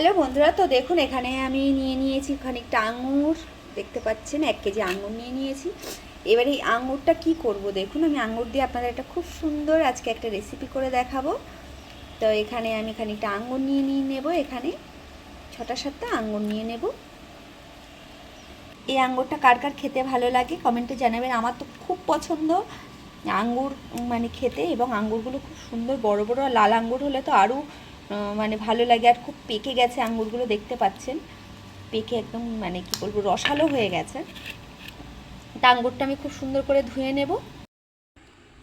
Hello বন্ধুরা, তো দেখুন, এখানে আমি নিয়ে নিয়েছি খানিকটা আঙুর। দেখতে পাচ্ছেন, এক কেজি আঙুর নিয়ে নিয়েছি। এবার এই আঙুরটা কি করব দেখুন, আমি আঙুর দিয়ে আপনাদের একটা খুব সুন্দর আজকে একটা রেসিপি করে দেখাবো। তো এখানে আমি খানিকটা আঙুর নিয়ে নিয়ে নেব, এখানে ছটা সাতটা আঙুর নিয়ে নেব। এই আঙুরটা কার কার খেতে ভালো লাগে কমেন্টে জানাবেন। আমার তো খুব পছন্দ আঙ্গুর মানে খেতে এবং আঙ্গুরগুলো খুব সুন্দর, বড় বড় লাল আঙ্গুর হলে তো আরও মানে ভালো লাগে। আর খুব পেকে গেছে আঙ্গুরগুলো দেখতে পাচ্ছেন? পেকে একদম মানে কি বলব রসালো হয়ে গেছে। তা আঙ্গুরটা আমি খুব সুন্দর করে ধুয়ে নেব।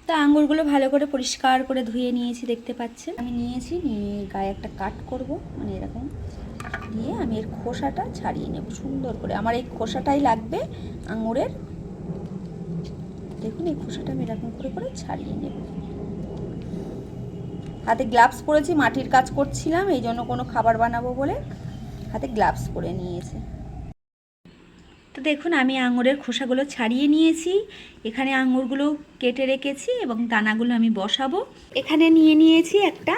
তা আঙ্গুরগুলো ভালো করে পরিষ্কার করে ধুয়ে নিয়েছি দেখতে পাচ্ছেন? আমি নিয়েছি নিয়ে গায়ে একটা কাট করব মানে এরকম। দিয়ে আমি এর খোসাটা ছাড়িয়ে নেব সুন্দর করে। আমার এই খোসাটাই লাগবে আঙুরের দেখুন এই খোসাটা আমি এরকম করে করে ছাড়িয়ে নেব। হাতে গ্লাভস পরেছি, মাটির কাজ করছিলাম, এই জন্য কোনো খাবার বানাবো বলে হাতে গ্লাভস পরে নিয়েছে। তো দেখুন, আমি আঙুরের খোসাগুলো ছাড়িয়ে নিয়েছি। এখানে আঙুরগুলো কেটে রেখেছি এবং দানাগুলো আমি বসাবো। এখানে নিয়ে নিয়েছি একটা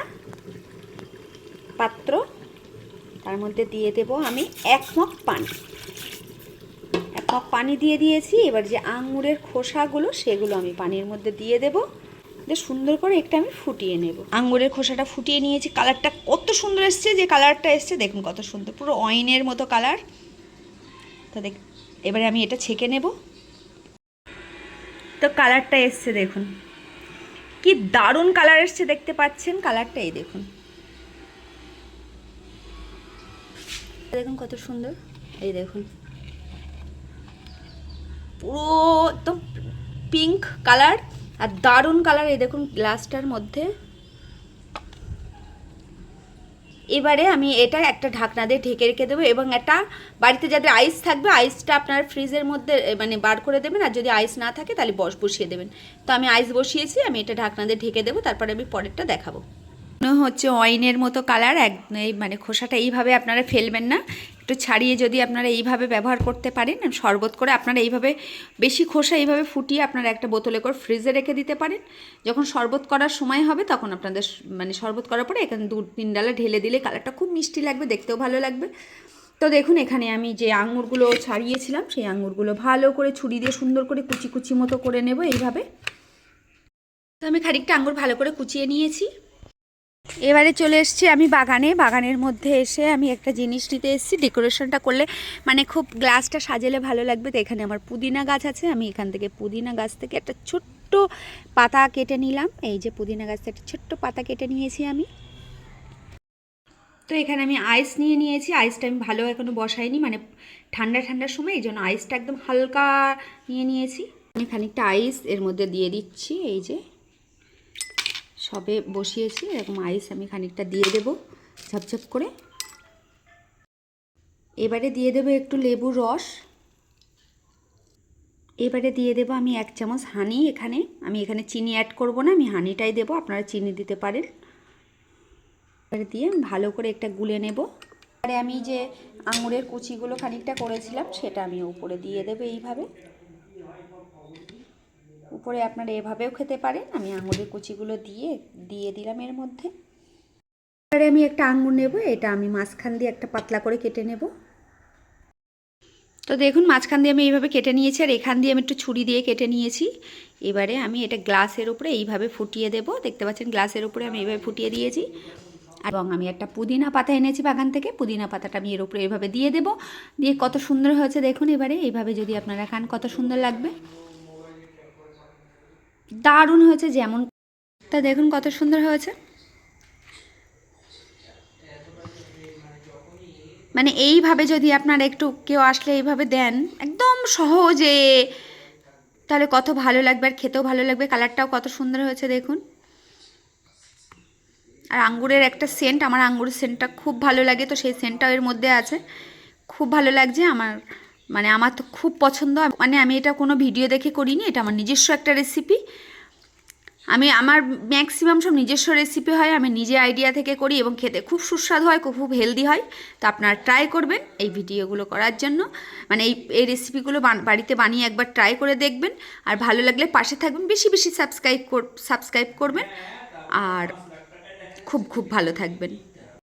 পাত্র। তার মধ্যে দিয়ে দেব আমি এক মগ পানি। এক মগ পানি দিয়ে দিয়েছি। এবার যে আঙুরের খোসাগুলো, সেগুলো আমি পানির মধ্যে দিয়ে দেবো। দিয়ে সুন্দর করে একটা আমি ফুটিয়ে নেব। আঙ্গুরের খোসাটা ফুটিয়ে নিয়েছি, কালারটা কত সুন্দর এসছে, যে কালারটা এসছে দেখুন কত সুন্দর, পুরো অয়েনের মতো কালার। তো দেখ, এবারে আমি এটা ছেঁকে নেব। তো কালারটা এসছে দেখুন। কি দারুণ কালার এসছে দেখতে পাচ্ছেন, কালারটা এই দেখুন। দেখুন কত সুন্দর, এই দেখুন। পুরো একদম পিঙ্ক কালার আর দারুণ কালার, এই দেখুন গ্লাসটার মধ্যে। এবারে আমি এটা একটা ঢাকনা দিয়ে ঢেকে রেখে দেবো এবং এটা বাড়িতে যাদের আইস থাকবে আইসটা আপনার ফ্রিজের মধ্যে মানে বার করে দেবেন। আর যদি আইস না থাকে, তাহলে বস, বসিয়ে দেবেন। তো আমি আইস বসিয়েছি, আমি এটা ঢাকনা দিয়ে ঢেকে দেবো, তারপরে আমি পরেরটা দেখাবো। হচ্ছে অয়েনের মতো কালার, এক, এই মানে খোসাটা এইভাবে আপনারা ফেলবেন না। একটু ছাড়িয়ে যদি আপনারা এইভাবে ব্যবহার করতে পারেন, শরবত করে আপনারা এইভাবে, বেশি খোসা এইভাবে ফুটিয়ে আপনারা একটা বোতলে করে ফ্রিজে রেখে দিতে পারেন। যখন শরবত করার সময় হবে, তখন আপনাদের মানে শরবত করার পরে এখানে দু তিন ডালা ঢেলে দিলে কালারটা খুব মিষ্টি লাগবে, দেখতেও ভালো লাগবে। তো দেখুন, এখানে আমি যে আঙুরগুলো ছাড়িয়েছিলাম, সেই আঙুরগুলো ভালো করে ছুরি দিয়ে সুন্দর করে কুচি কুচি মতো করে নেব এইভাবে। তো আমি খানিকটা আঙুর ভালো করে কুচিয়ে নিয়েছি। এবারে চলে এসেছি আমি বাগানে। বাগানের মধ্যে এসে আমি একটা জিনিস নিতে এসেছি। ডেকোরেশনটা করলে মানে খুব গ্লাসটা সাজালে ভালো লাগবে। তো এখানে আমার পুদিনা গাছ আছে। আমি এখান থেকে পুদিনা গাছ থেকে একটা ছোট্ট পাতা কেটে নিলাম। এই যে পুদিনা গাছ থেকে একটা ছোট্ট পাতা কেটে নিয়েছি আমি। তো এখানে আমি আইস নিয়ে নিয়েছি। আইসটা আমি ভালো এখনও বসাইনি। মানে ঠান্ডা ঠান্ডার সময়, এই জন্য আইসটা একদম হালকা নিয়ে নিয়েছি। আমি খানিকটা আইস এর মধ্যে দিয়ে দিচ্ছি। এই যে সবে বসিয়েছি, এরকম আইস আমি খানিকটা দিয়ে দেব, ঝপঝপ করে। এবারে দিয়ে দেবো একটু লেবুর রস। এবারে দিয়ে দেবো আমি এক চামচ হানি এখানে। আমি এখানে চিনি অ্যাড করব না, আমি হানিটাই দেবো, আপনারা চিনি দিতে পারেন। এবারে দিয়ে ভালো করে একটা গুলে নেব। এবারে আমি যে আঙুরের কুচিগুলো খানিকটা করেছিলাম, সেটা আমি উপরে দিয়ে দেবো এইভাবে। উপরে আপনারা এভাবেও খেতে পারেন। আমি আঙুরের কুচিগুলো দিয়ে দিয়ে দিলাম এর মধ্যে। এবারে আমি একটা আঙুর নেব, এটা আমি মাঝখান দিয়ে একটা পাতলা করে কেটে নেব। তো দেখুন, মাঝখান দিয়ে আমি এইভাবে কেটে নিয়েছি, আর এখান দিয়ে আমি একটু ছুরি দিয়ে কেটে নিয়েছি। এবারে আমি এটা গ্লাসের উপরে এইভাবে ফুটিয়ে দেব। দেখতে পাচ্ছেন, গ্লাসের উপরে আমি এইভাবে ফুটিয়ে দিয়েছি। এবং আমি একটা পুদিনা পাতা এনেছি বাগান থেকে, পুদিনা পাতাটা আমি এর উপরে এইভাবে দিয়ে দেব। দিয়ে কত সুন্দর হয়েছে, দেখুন এবারে। এইভাবে যদি আপনারা খান, কত সুন্দর লাগবে। দারুণ হয়েছে যেমন। তা দেখুন কত সুন্দর হয়েছে। মানে এইভাবে যদি আপনার একটু কেউ আসলে এইভাবে দেন, একদম সহজে, তাহলে কত ভালো লাগবে আর খেতেও ভালো লাগবে, কালারটাও কত সুন্দর হয়েছে দেখুন। আর আঙ্গুরের একটা সেন্ট আমার আঙ্গুরের সেন্টটা খুব ভালো লাগে, তো সেই সেন্টটাও এর মধ্যে আছে। খুব ভালো লাগছে, আমার মানে আমার তো খুব পছন্দ। মানে আমি এটা কোনো ভিডিও দেখে করিনি, এটা আমার নিজস্ব একটা রেসিপি আমি, আমার ম্যাক্সিমাম সব নিজস্ব রেসিপি হয়, আমি নিজে আইডিয়া থেকে করি এবং খেতে খুব সুস্বাদু হয়, খুব হেলদি হয়। তো আপনারা ট্রাই করবেন এই ভিডিওগুলো করার জন্য। মানে এই এই রেসিপিগুলো বাড়িতে বানিয়ে একবার ট্রাই করে দেখবেন। আর ভালো লাগলে পাশে থাকবেন, বেশি বেশি সাবস্ক্রাইব সাবস্ক্রাইব করবেন। আর খুব খুব ভালো থাকবেন।